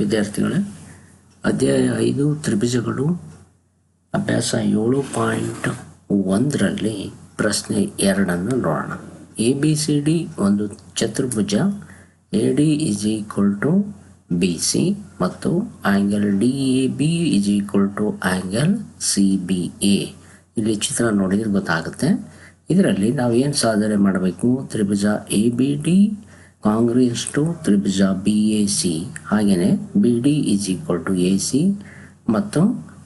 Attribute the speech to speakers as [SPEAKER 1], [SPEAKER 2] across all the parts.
[SPEAKER 1] ವಿದ್ಯಾರ್ಥಿಗಳೇ, ಅಧ್ಯಾಯ ಐದು, ತ್ರಿಭುಜಗಳು, ಅಭ್ಯಾಸ ಏಳು ಪಾಯಿಂಟ್ ಒಂದರಲ್ಲಿ ಪ್ರಶ್ನೆ ಎರಡನ್ನು ನೋಡೋಣ. ಎ ಬಿ ಸಿ ಡಿ ಒಂದು ಚತುರ್ಭುಜ. A D is equal to B C ಮತ್ತು angle D A B is equal to angle C B A ಇಲ್ಲಿ ಚಿತ್ರ ನೋಡಿದ್ರೆ ಗೊತ್ತಾಗುತ್ತೆ. ಇದರಲ್ಲಿ ನಾವು ಏನು ಸಾಧನೆ ಮಾಡಬೇಕು? ತ್ರಿಭುಜ A B D congruent to Tribhuja B A C ಹಾಗೆಯೇ B D is equal to A C ಮತ್ತು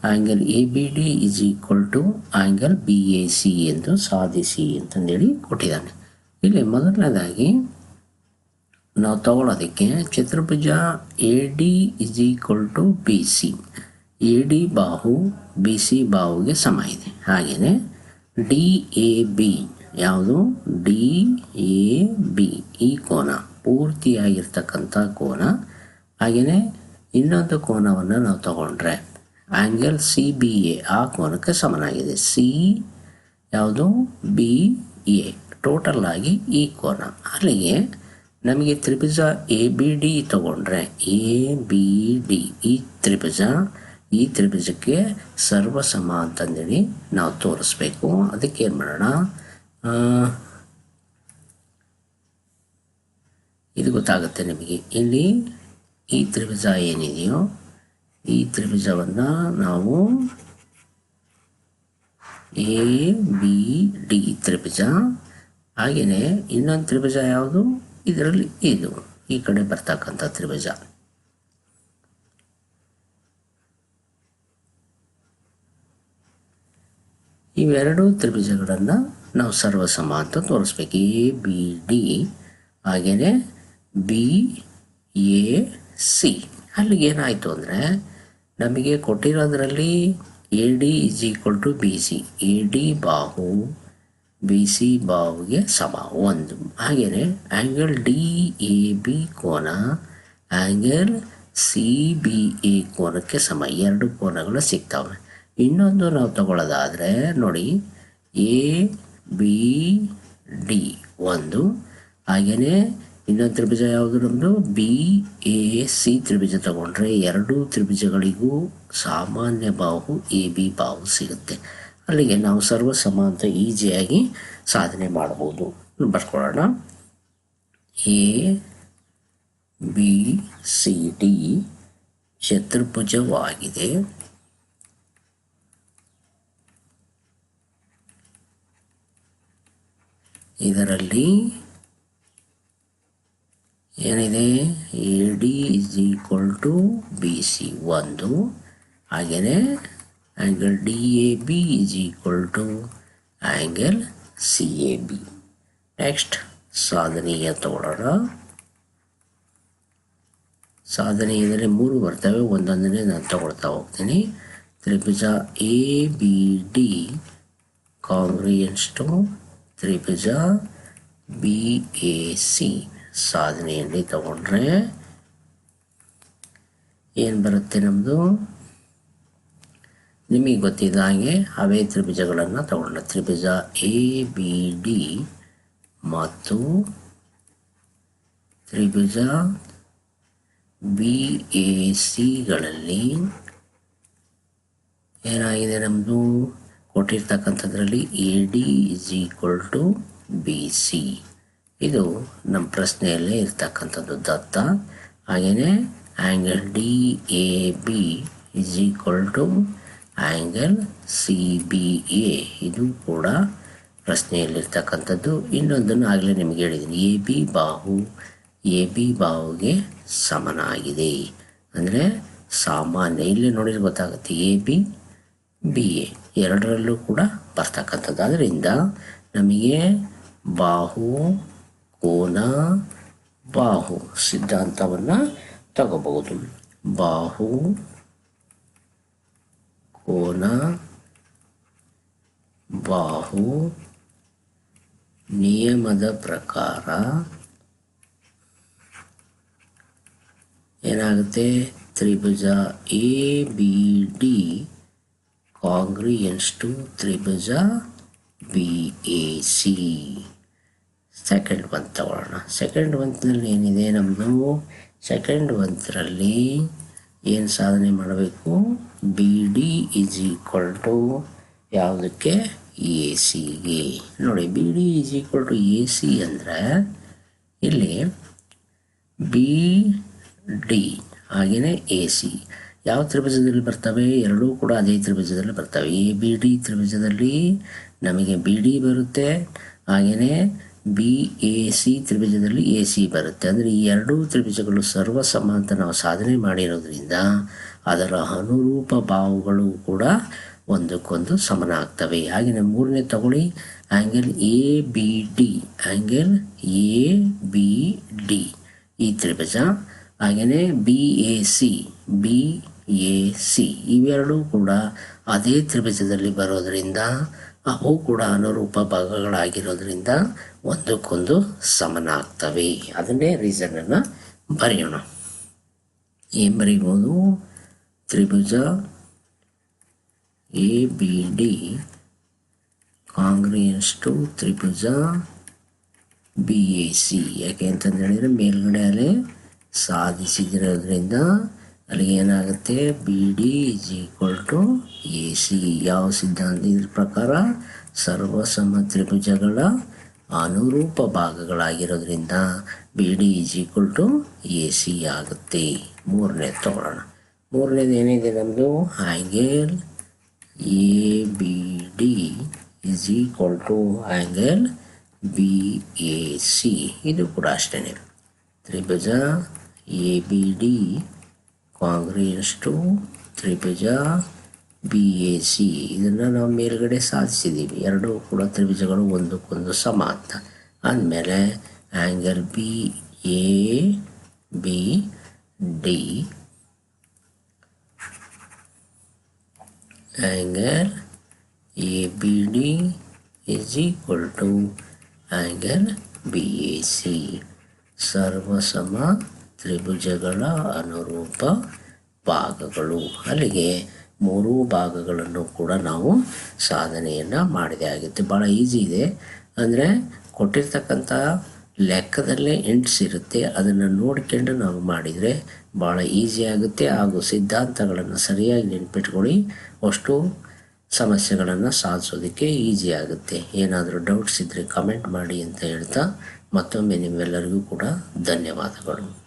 [SPEAKER 1] angle A B D is equal to angle B A C ಎಂದು ಸಾಧಿಸಿ ಅಂತಂದೇಳಿ ಕೊಟ್ಟಿದ್ದಾನೆ. ಇಲ್ಲಿ ಮೊದಲನೇದಾಗಿ ನಾವು ತಗೊಳ್ಳೋದಕ್ಕೆ ಚತುರ್ಭುಜ A D is equal to B C A D ಬಾಹು ಬಿ ಸಿ ಬಾಹುಗೆ ಸಮ ಇದೆ. ಹಾಗೆಯೇ ಡಿ ಎ ಬಿ ಯಾವುದು? ಡಿ ಎ ಬಿ ಈ ಕೋನ ಪೂರ್ತಿಯಾಗಿರ್ತಕ್ಕಂಥ ಕೋನ. ಹಾಗೆಯೇ ಇನ್ನೊಂದು ಕೋನವನ್ನು ನಾವು ತಗೊಂಡ್ರೆ ಆ್ಯಂಗಲ್ ಸಿ ಬಿ ಎ ಆ ಕೋನಕ್ಕೆ ಸಮನಾಗಿದೆ. ಸಿ ಯಾವುದು? ಬಿ ಎ ಟೋಟಲ್ ಆಗಿ ಈ ಕೋನ. ಅಲ್ಲಿಗೆ ನಮಗೆ ತ್ರಿಭುಜ ಎ ಬಿ ಡಿ ತಗೊಂಡ್ರೆ ಎ ಬಿ ಡಿ ಈ ತ್ರಿಭುಜ, ಈ ತ್ರಿಭುಜಕ್ಕೆ ಸರ್ವಸಮ ಅಂತಂದೇಳಿ ನಾವು ತೋರಿಸ್ಬೇಕು. ಅದಕ್ಕೆ ಏನು ಮಾಡೋಣ? ಇದು ಗೊತ್ತಾಗುತ್ತೆ ನಿಮಗೆ. ಇಲ್ಲಿ ಈ ತ್ರಿಭುಜ ಏನಿದೆಯೋ, ಈ ತ್ರಿಭುಜವನ್ನು ನಾವು ಎ ಬಿ ಡಿ ತ್ರಿಭುಜ ಹಾಗೆಯೇ ಇನ್ನೊಂದು ತ್ರಿಭುಜ ಯಾವುದು? ಇದರಲ್ಲಿ ಇದು, ಈ ಕಡೆ ಬರ್ತಕ್ಕಂಥ ತ್ರಿಭುಜ. ಇವೆರಡು ತ್ರಿಭುಜಗಳನ್ನು ನಾವು ಸರ್ವಸಮ ಅಂತ ತೋರಿಸ್ಬೇಕು. ಎ ಬಿ ಡಿ ಹಾಗೆಯೇ ಬಿ ಎ ಸಿ ಅಲ್ಲಿಗೆ ಏನಾಯಿತು ಅಂದರೆ ನಮಗೆ ಕೊಟ್ಟಿರೋದ್ರಲ್ಲಿ A D is equal to B C A D ಬಾಹು ಬಿ ಸಿ ಬಾಹುಗೆ ಸಮ. ಒಂದು. ಹಾಗೆಯೇ ಆ್ಯಂಗಲ್ ಡಿ ಎ ಬಿ ಕೋನ ಆ್ಯಂಗಲ್ ಸಿ ಬಿ ಎ ಕೋನಕ್ಕೆ ಸಮ. ಎರಡು ಕೋನಗಳು ಸಿಗ್ತಾವೆ. ಇನ್ನೊಂದು ನಾವು ತಗೊಳ್ಳೋದಾದರೆ ನೋಡಿ ಎ ಬಿ ಡಿ ಒಂದು. ಹಾಗೆಯೇ ಇನ್ನೊಂದು ತ್ರಿಭುಜ ಯಾವುದು ನಮ್ಮದು ಬಿ ಎ ಸಿ ತ್ರಿಭುಜ ತಗೊಂಡ್ರೆ ಎರಡೂ ತ್ರಿಭುಜಗಳಿಗೂ ಸಾಮಾನ್ಯ ಬಾಹು ಎ ಬಿ ಬಾಹು ಸಿಗುತ್ತೆ. ಅಲ್ಲಿಗೆ ನಾವು ಸರ್ವ ಅಂತ ಈಸಿಯಾಗಿ ಸಾಧನೆ ಮಾಡ್ಬೋದು ಬರ್ಕೊಳ್ಳೋಣ. ಎ ಬಿ ಸಿ ಡಿ ಚತುರ್ಭುಜವಾಗಿದೆ ಇದರಲ್ಲಿ ಏನಿದೆ? A D is equal to B C ಒಂದು. ಹಾಗೆಯೇ angle D A B is equal to angle C A B next ಸಾಧನೀಯ ತಗೊಳ್ಳೋಣ ಸಾಧನೆ ಮೂರು ಬರ್ತವೆ ಒಂದೊಂದನೇ ನಾನು ತಗೊಳ್ತಾ ಹೋಗ್ತೀನಿ. ತ್ರಿಭುಜ A B D congruent to Tribhuja B A C ಸಾಧನೆಯಲ್ಲಿ ತಗೊಂಡ್ರೆ ಏನು ಬರುತ್ತೆ ನಮ್ಮದು ನಿಮಗೆ ಗೊತ್ತಿದ್ದ ಹಾಗೆ ಅವೇ ತ್ರಿಭುಜಗಳನ್ನು ತಗೊಂಡ್ರೆ ತ್ರಿಭುಜ ಎ ಬಿ ಡಿ ಮತ್ತು ತ್ರಿಭುಜ ಬಿ ಎ ಸಿಗಳಲ್ಲಿ ಏನಾಗಿದೆ ನಮ್ಮದು ಕೊಟ್ಟಿರ್ತಕ್ಕಂಥದ್ರಲ್ಲಿ A D is equal to B C ಇದು ನಮ್ಮ ಪ್ರಶ್ನೆಯಲ್ಲೇ ಇರ್ತಕ್ಕಂಥದ್ದು ದತ್ತ. ಹಾಗೆಯೇ angle D A B is equal to angle C B A ಇದು ಕೂಡ ಪ್ರಶ್ನೆಯಲ್ಲಿರ್ತಕ್ಕಂಥದ್ದು. ಇನ್ನೊಂದನ್ನು ಆಗಲೇ ನಿಮಗೆ ಹೇಳಿದ್ದೀನಿ ಎ ಬಿ ಬಾಹು ಎ ಬಿ ಬಾಹುಗೆ ಸಮನಾಗಿದೆ. ಅಂದರೆ ಸಾಮಾನ್ಯ, ಇಲ್ಲೇ ನೋಡಿದ್ರೆ ಗೊತ್ತಾಗುತ್ತೆ. ಎ ಬಿ ಬಿ ಎ ಎರಡರಲ್ಲೂ ಕೂಡ ಬರ್ತಕ್ಕಂಥದ್ದು ಅದರಿಂದ ನಮಗೆ ಬಾಹು, ಕೋನ, ಬಾಹು ಸಿದ್ಧಾಂತವನ್ನು ತಗೋಬಹುದು. ಬಾಹು, ಕೋನ, ಬಾಹು ನಿಯಮದ ಪ್ರಕಾರ ಏನಾಗುತ್ತೆ? ತ್ರಿಭುಜ A B D Tribhuja B A C second one ತಗೊಳ್ಳೋಣ ಸೆಕೆಂಡ್ ಮಂತ್ನಲ್ಲಿ ಏನಿದೆ ನಮ್ಮದು ಸೆಕೆಂಡ್ ಒಂದರಲ್ಲಿ ಏನು ಸಾಧನೆ ಮಾಡಬೇಕು? B D is equal to ಯಾವುದಕ್ಕೆ? ಎ ಸಿಗೆ ನೋಡಿ B D is equal to A C ಅಂದರೆ ಇಲ್ಲಿ ಬಿ ಡಿ ಹಾಗೆಯೇ ಎ ಸಿ ಯಾವ ತ್ರಿಭುಜದಲ್ಲಿ ಬರ್ತವೆ? ಎರಡೂ ಕೂಡ ಅದೇ ತ್ರಿಭುಜದಲ್ಲಿ ಬರ್ತವೆ. ಎ ಬಿ ಡಿ ತ್ರಿಭುಜದಲ್ಲಿ ನಮಗೆ ಬಿ ಡಿ ಬರುತ್ತೆ. ಹಾಗೆಯೇ ಬಿ ಎ ಸಿ ತ್ರಿಭುಜದಲ್ಲಿ ಎ ಸಿ ಬರುತ್ತೆ. ಅಂದರೆ ಈ ಎರಡೂ ತ್ರಿಭುಜಗಳು ಸರ್ವ ಅಂತ ನಾವು ಸಾಧನೆ ಮಾಡಿರೋದ್ರಿಂದ ಅದರ ಅನುರೂಪ ಭಾವಗಳು ಕೂಡ ಒಂದಕ್ಕೊಂದು ಸಮನ ಆಗ್ತವೆ ಹಾಗೆಯೇ ಮೂರನೇ ತಗೊಳ್ಳಿ. Angle A B D angle A B D ಈ ತ್ರಿಭುಜ. ಹಾಗೆಯೇ B A C B A C ಇವೆರಡೂ ಕೂಡ ಅದೇ ತ್ರಿಭುಜದಲ್ಲಿ ಬರೋದರಿಂದ, ಅವು ಕೂಡ ಅನುರೂಪ ಭಾಗಗಳಾಗಿರೋದ್ರಿಂದ ಒಂದಕ್ಕೊಂದು ಸಮನ ಆಗ್ತವೆ ಅದನ್ನೇ ರೀಸನನ್ನು ಬರೆಯೋಣ. ಏನು ಬರೀಬೋದು ತ್ರಿಭುಜ A, B, D. Congruent to Tribhuja B, A, C. ಯಾಕೆ ಅಂತಂದೇಳಿದರೆ ಮೇಲ್ಗಡೆ ಸಾಧಿಸಿದಿರೋದ್ರಿಂದ ಅಲ್ಲಿ ಏನಾಗುತ್ತೆ? B D is equal to A C ಯಾವ ಸಿದ್ಧಾಂತ ಇದ್ರ ಪ್ರಕಾರ? ಸರ್ವಸಮ ತ್ರಿಭುಜಗಳ ಅನುರೂಪ ಭಾಗಗಳಾಗಿರೋದ್ರಿಂದ B D is equal to A C ಆಗುತ್ತೆ. ಮೂರನೇ ತಗೊಳ್ಳೋಣ. ಮೂರನೇದು ಏನಿದೆ ನಮ್ಮದು angle A B D is equal to angle B A C ಇದು ಕೂಡ ಅಷ್ಟೇ ತ್ರಿಭುಜ ಎ ಬಿ ಡಿ ಕಾಂಗ್ರಿಯನ್ಸ್ ಎಷ್ಟು ತ್ರಿಭುಜ ಬಿ ಎ ಸಿ ಇದನ್ನು ನಾವು ಮೇಲ್ಗಡೆ ಸಾಧಿಸಿದ್ದೀವಿ. ಎರಡೂ ಕೂಡ ತ್ರಿಭುಜಗಳು ಒಂದಕ್ಕೊಂದು ಸಮ ಅಂತ. ಅಂದಮೇಲೆ angle B A B D angle A B D is equal to angle B A C ಸರ್ವಸಮ ತ್ರಿಭುಜಗಳ ಅನುರೂಪ ಭಾಗಗಳು. ಅಲ್ಲಿಗೆ ಮೂರೂ ಭಾಗಗಳನ್ನು ಕೂಡ ನಾವು ಸಾಧನೆಯನ್ನು ಮಾಡಿದೆ ಆಗುತ್ತೆ. ಭಾಳ ಈಸಿ ಇದೆ. ಅಂದರೆ ಕೊಟ್ಟಿರ್ತಕ್ಕಂಥ ಲೆಕ್ಕದಲ್ಲೇ ಎಂಟ್ಸ್ ಇರುತ್ತೆ. ಅದನ್ನು ನೋಡ್ಕೊಂಡು ನಾವು ಮಾಡಿದರೆ ಭಾಳ ಈಸಿ ಆಗುತ್ತೆ. ಹಾಗೂ ಸಿದ್ಧಾಂತಗಳನ್ನು ಸರಿಯಾಗಿ ನೆನ್ಪಿಟ್ಕೊಳ್ಳಿ. ಅಷ್ಟು ಸಮಸ್ಯೆಗಳನ್ನು ಸಾಧಿಸೋದಕ್ಕೆ ಈಸಿ ಆಗುತ್ತೆ. ಏನಾದರೂ ಡೌಟ್ಸ್ ಇದ್ದರೆ ಕಮೆಂಟ್ ಮಾಡಿ ಅಂತ ಹೇಳ್ತಾ ಮತ್ತೊಮ್ಮೆ ನಿಮ್ಮೆಲ್ಲರಿಗೂ ಕೂಡ ಧನ್ಯವಾದಗಳು.